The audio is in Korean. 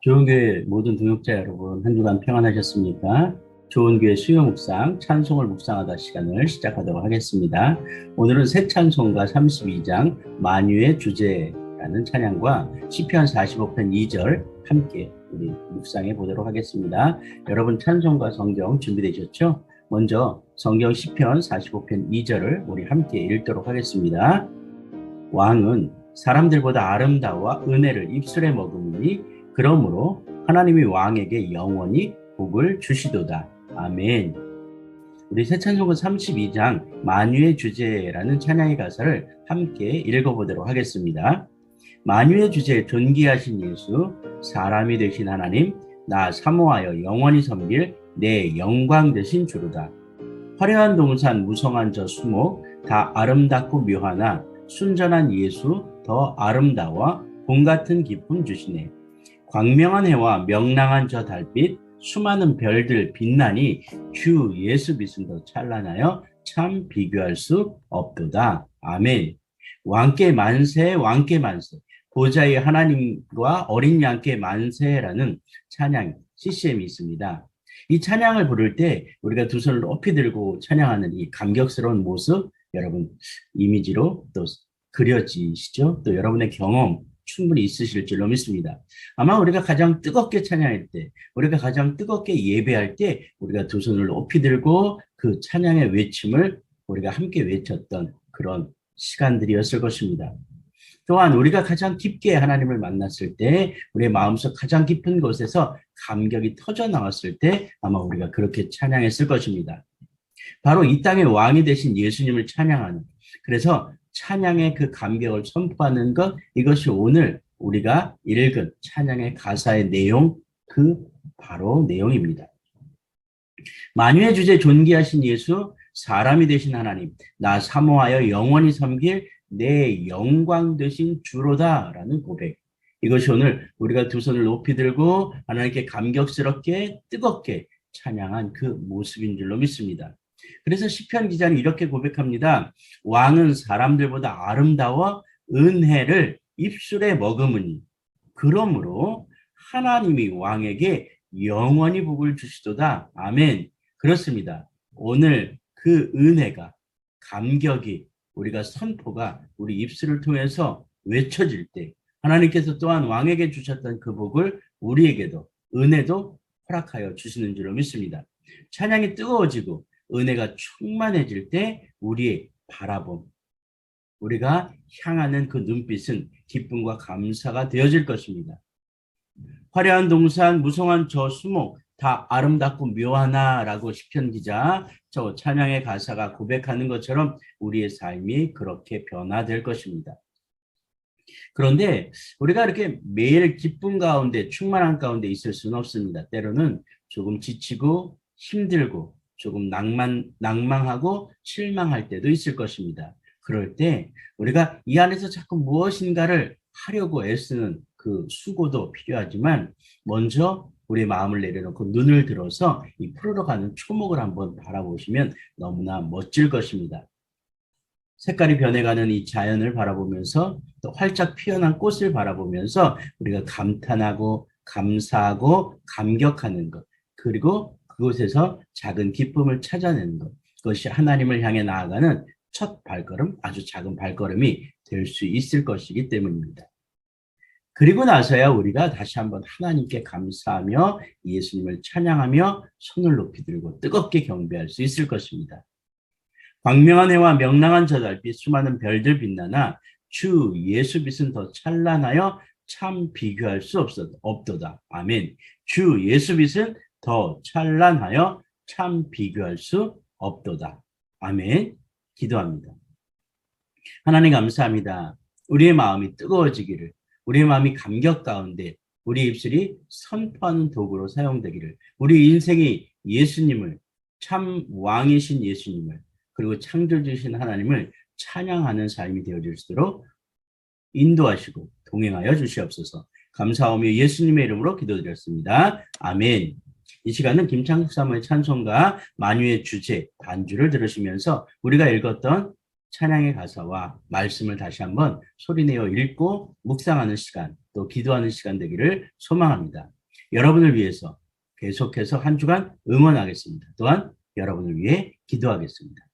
좋은 교회 모든 동역자 여러분 한 주간 평안하셨습니까? 좋은 교회 수요 묵상 찬송을 묵상하다 시간을 시작하도록 하겠습니다. 오늘은 새 찬송가 32장 만유의 주제라는 찬양과 시편 45편 2절 함께 우리 묵상해 보도록 하겠습니다. 여러분 찬송가 성경 준비되셨죠? 먼저 성경 시편 45편 2절을 우리 함께 읽도록 하겠습니다. 왕은 사람들보다 아름다워 은혜를 입술에 머금으니 그러므로 하나님이 왕에게 영원히 복을 주시도다. 아멘. 우리 새 찬송가 32장 만유의 주제라는 찬양의 가사를 함께 읽어보도록 하겠습니다. 만유의 주제 존귀하신 예수, 사람이 되신 하나님, 나 사모하여 영원히 섬길 내 영광 되신 주로다. 화려한 동산, 무성한 저 수목, 다 아름답고 묘하나 순전한 예수, 더 아름다워 봄 같은 기쁨 주시네. 광명한 해와 명랑한 저 달빛, 수많은 별들 빛나니 주 예수 더 찬란하여 참 비교할 수 없도다. 아멘. 왕께 만세, 왕께 만세. 보좌의 하나님과 어린 양께 만세라는 찬양, CCM이 있습니다. 이 찬양을 부를 때 우리가 두 손을 높이 들고 찬양하는 이 감격스러운 모습 여러분 이미지로 또 그려지시죠? 또 여러분의 경험 충분히 있으실 줄로 믿습니다. 아마 우리가 가장 뜨겁게 찬양할 때, 우리가 가장 뜨겁게 예배할 때, 우리가 두 손을 높이 들고 그 찬양의 외침을 우리가 함께 외쳤던 그런 시간들이었을 것입니다. 또한 우리가 가장 깊게 하나님을 만났을 때, 우리의 마음속 가장 깊은 곳에서 감격이 터져 나왔을 때, 아마 우리가 그렇게 찬양했을 것입니다. 바로 이 땅의 왕이 되신 예수님을 찬양하는, 그래서 찬양의 그 감격을 선포하는 것 이것이 오늘 우리가 읽은 찬양의 가사의 내용 그 바로 내용입니다. 만유의 주제 존귀하신 예수 사람이 되신 하나님 나 사모하여 영원히 섬길 내 영광 되신 주로다 라는 고백 이것이 오늘 우리가 두 손을 높이 들고 하나님께 감격스럽게 뜨겁게 찬양한 그 모습인 줄로 믿습니다. 그래서 시편 기자는 이렇게 고백합니다. 왕은 사람들보다 아름다워 은혜를 입술에 머금으니 그러므로 하나님이 왕에게 영원히 복을 주시도다. 아멘. 그렇습니다. 오늘 그 은혜가 감격이 우리가 선포가 우리 입술을 통해서 외쳐질 때 하나님께서 또한 왕에게 주셨던 그 복을 우리에게도 은혜도 허락하여 주시는 줄로 믿습니다. 찬양이 뜨거워지고 은혜가 충만해질 때 우리의 바라봄, 우리가 향하는 그 눈빛은 기쁨과 감사가 되어질 것입니다. 화려한 동산, 무성한 저 수목, 다 아름답고 묘하나라고 시편 기자 저 찬양의 가사가 고백하는 것처럼 우리의 삶이 그렇게 변화될 것입니다. 그런데 우리가 이렇게 매일 기쁨 가운데 충만한 가운데 있을 수는 없습니다. 때로는 조금 지치고 힘들고 조금 낭만, 낭망하고 실망할 때도 있을 것입니다. 그럴 때 우리가 이 안에서 자꾸 무엇인가를 하려고 애쓰는 그 수고도 필요하지만 먼저 우리 마음을 내려놓고 눈을 들어서 이 푸르러가는 초목을 한번 바라보시면 너무나 멋질 것입니다. 색깔이 변해가는 이 자연을 바라보면서 또 활짝 피어난 꽃을 바라보면서 우리가 감탄하고 감사하고 감격하는 것 그리고 그곳에서 작은 기쁨을 찾아내는 것. 그것이 하나님을 향해 나아가는 첫 발걸음, 아주 작은 발걸음이 될 수 있을 것이기 때문입니다. 그리고 나서야 우리가 다시 한번 하나님께 감사하며 예수님을 찬양하며 손을 높이 들고 뜨겁게 경배할 수 있을 것입니다. 광명한 해와 명랑한 저 달빛 수많은 별들 빛나나 주 예수 빛은 더 찬란하여 참 비교할 수 없도다. 아멘. 주 예수 빛은 더 찬란하여 참 비교할 수 없도다. 아멘. 기도합니다. 하나님 감사합니다. 우리의 마음이 뜨거워지기를, 우리의 마음이 감격 가운데 우리 입술이 선포하는 도구로 사용되기를, 우리 인생이 예수님을 참 왕이신 예수님을 그리고 창조주신 하나님을 찬양하는 삶이 되어질 수 있도록 인도하시고 동행하여 주시옵소서. 감사하며 예수님의 이름으로 기도드렸습니다. 아멘. 이 시간은 김창숙 사모의 찬송가 만유의 주제, 반주를 들으시면서 우리가 읽었던 찬양의 가사와 말씀을 다시 한번 소리내어 읽고 묵상하는 시간, 또 기도하는 시간 되기를 소망합니다. 여러분을 위해서 계속해서 한 주간 응원하겠습니다. 또한 여러분을 위해 기도하겠습니다.